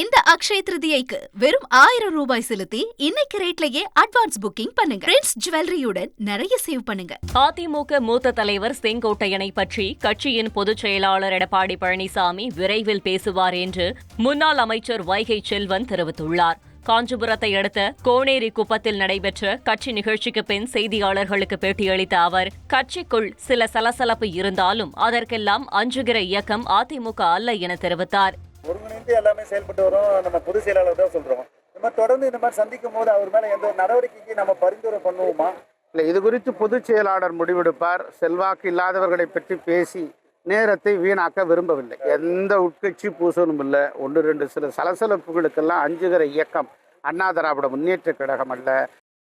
இந்த அக்ஷய திருதியைக்கு வெறும் ஆயிரம் ரூபாய் செலுத்தி இன்னைக்கு ரேட்லயே அட்வான்ஸ் புக்கிங் பண்ணுங்க. பிரின்ஸ் ஜுவல்லரியுடன் நிறைய சேவ் பண்ணுங்க. அதிமுக மூத்த தலைவர் செங்கோட்டையனை பற்றி கட்சியின் பொதுச் செயலாளர் எடப்பாடி பழனிசாமி விரைவில் பேசுவார் என்று முன்னாள் அமைச்சர் வைகை செல்வன் தெரிவித்துள்ளார். காஞ்சிபுரத்தை அடுத்த கோனேரி குப்பத்தில் நடைபெற்ற கட்சி நிகழ்ச்சிக்கு பின் செய்தியாளர்களுக்கு பேட்டியளித்த அவர் கட்சிக்குள் சில சலசலப்பு இருந்தாலும் அதற்கெல்லாம் அஞ்சுகிற இயக்கம் அதிமுக அல்ல என தெரிவித்தார். தொடர்ந்து எல்லாமே செயல்பட்டு வரும். நம்ம பொதுச் செயலாளர் தான் சொல்றோம். இந்த மாதிரி தொடர்ந்து இந்த மாதிரி சந்திக்கும் போது அவர் மேல எந்த ஒரு நடவடிக்கைக்கு நம்ம பரிந்துரை பண்ணுவோமா? இல்லை இது குறித்து பொதுச் செயலாளர் முடிவெடுப்பார். செல்வாக்கு இல்லாதவர்களை பற்றி பேசி நேரத்தை வீணாக்க விரும்பவில்லை. எந்த உட்கட்சி பூசணும் இல்லை. ஒன்று ரெண்டு சில சலசலப்புகளுக்கெல்லாம் அஞ்சுகிற இயக்கம் அண்ணா திராவிட முன்னேற்ற கழகம் அல்ல.